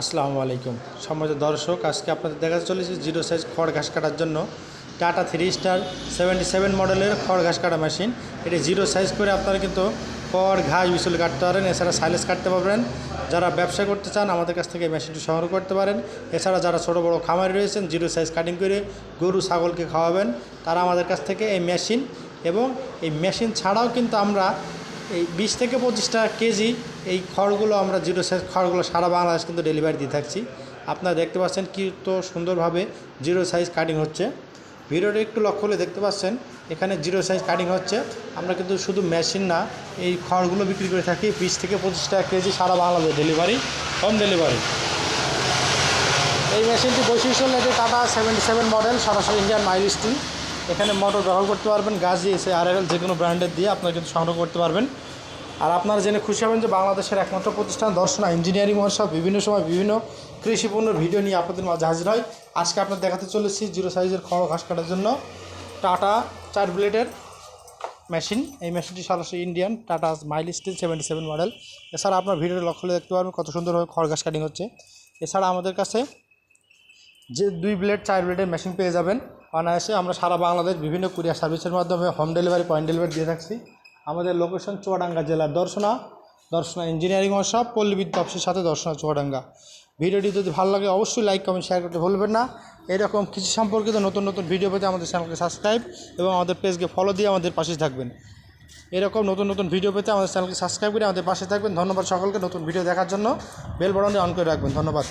আসসালামু আলাইকুম। সম্মানিত দর্শক, আজকে আপনাদের দেখা চলেছে জিরো সাইজ খড় ঘাস কাটার জন্য Tata three star seventy seven মডেলের খড় ঘাস কাটা মেশিন এটি জিরো সাইজ করে আপনারা কিন্তু খড়, ঘাস বিচুল কাটতে পারেন। এছাড়া সাইলেজ কাটতে পারবেন। যারা ব্যবসা করতে চান, আমাদের কাছ থেকে মেশিনটি সংগ্রহ করতে পারেন। এছাড়া যারা ছোটো, বড়ো খামারি রয়েছেন, জিরো সাইজ কাটিং করে গরু, ছাগলকে খাওয়াবেন, তারা আমাদের কাছ থেকে এই মেশিন এবং এই মেশিন ছাড়াও কিন্তু আমরা এই বিশ থেকে পঁচিশ টাকা কেজি এই খড়গুলো আমরা জিরো সাইজ খড়গুলো সারা বাংলাদেশ কিন্তু ডেলিভারি দিয়ে থাকছি। আপনারা দেখতে পাচ্ছেন কি তো সুন্দরভাবে জিরো সাইজ কাটিং হচ্ছে। ভিডিওটা একটু লক্ষ্য করলে দেখতে পাচ্ছেন, এখানে জিরো সাইজ কাটিং হচ্ছে। আমরা কিন্তু শুধু মেশিন না, এই খড়গুলো বিক্রি করে থাকি বিশ থেকে পঁচিশ টাকা কেজি সারা বাংলাদেশ ডেলিভারি, হোম ডেলিভারি। এই মেশিনটি বৈশিষ্ট্য এটি টাটা সেভেন্টি সেভেন মডেল, সরাসরি ইন্ডিয়ান মাইল স্টিল এখানে মোটর ব্যবহার করতে পারবেন গাছ দিয়েছে আর যে কোনো ব্র্যান্ডের দিয়ে আপনারা কিন্তু সংগ্রহ করতে পারবেন। আর আপনারা জেনে খুশি হবেন যে বাংলাদেশের একমাত্র প্রতিষ্ঠান দর্শনা ইঞ্জিনিয়ারিং ওয়ার্কশপ বিভিন্ন সময় বিভিন্ন কৃষি পণ্যের ভিডিও নিয়ে আপনাদের মাঝে হাজির হয়। আজকে আপনার দেখাতে চলেছি জিরো সাইজের খড় ঘাস কাটার জন্য। টাটা চার ব্লেডের মেশিন এই মেশিনটি সরাসরি Indian Tata mild steel seventy seven model এছাড়া আপনার ভিডিওর লক্ষ্য দেখতে পারবেন কত সুন্দরভাবে খড় ঘাস কাটিং হচ্ছে। এছাড়া আমাদের কাছে যে দুই ব্লেড চার ব্লেডের মেশিন পেয়ে যাবেন। অনায়াসে আমরা সারা বাংলাদেশ বিভিন্ন কুরিয়ার সার্ভিসের মাধ্যমে হোম ডেলিভারি পয়েন্ট ডেলিভারি দিয়ে থাকছি। আমাদের লোকেশন চুয়াডাঙ্গা জেলার দর্শনা দর্শনা ইঞ্জিনিয়ারিং ওয়ার্কশপ পল্লী বিদ্যুৎ অফিসের সাথে দর্শনা চুয়াডাঙ্গা। ভিডিওটি যদি ভালো লাগে, অবশ্যই লাইক কমেন্ট শেয়ার করতে ভুলবেন না। এরকম কৃষি সম্পর্কিত নতুন নতুন ভিডিও পেতে আমাদের চ্যানেলকে সাবস্ক্রাইব এবং আমাদের পেজকে ফলো দিয়ে আমাদের পাশে থাকবেন। এরকম নতুন নতুন ভিডিও পেতে আমাদের চ্যানেলকে সাবস্ক্রাইব করে আমাদের পাশে থাকবেন। ধন্যবাদ সকলকে নতুন ভিডিও দেখার জন্য। বেল বটনটি অন করে রাখবেন। ধন্যবাদ।